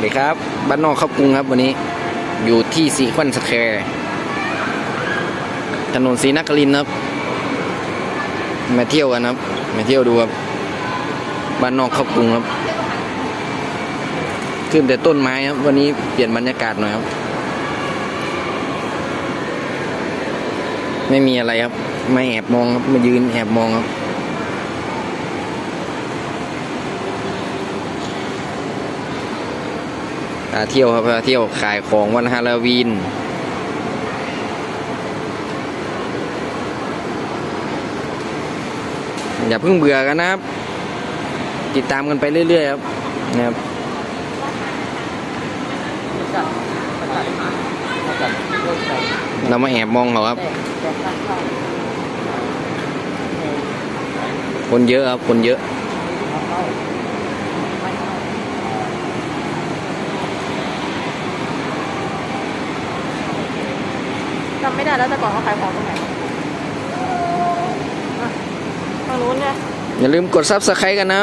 วัสดีครับ บ้านนอกเข้ากรุงครับ วันนี้อยู่ที่ซีควันสแควร์ถนนศรีนครินครับ มาเที่ยวกันครับ มาเที่ยวดูครับ บ้านนอกเข้ากรุงครับ ขึ้นแต่ต้นไม้ครับ วันนี้เปลี่ยนบรรยากาศหน่อยครับ ไม่มีอะไรครับ ไม่แอบมองครับ มายืนแอบมองครับ พา เที่ยวครับพาเที่ยวขายของวันฮาโลวีนอย่าเพิ่งเบื่อกันนะครับ ติดตามกันไปเรื่อยๆครับนะครับเรามาแอบมองเขาครับ คนเยอะครับ คนเยอะ จำไม่ได้แล้วแต่ก่อนเขาขายของตรงไหนทางนู้นเนี่ยอย่าลืมกดซับสไครต์กันนะ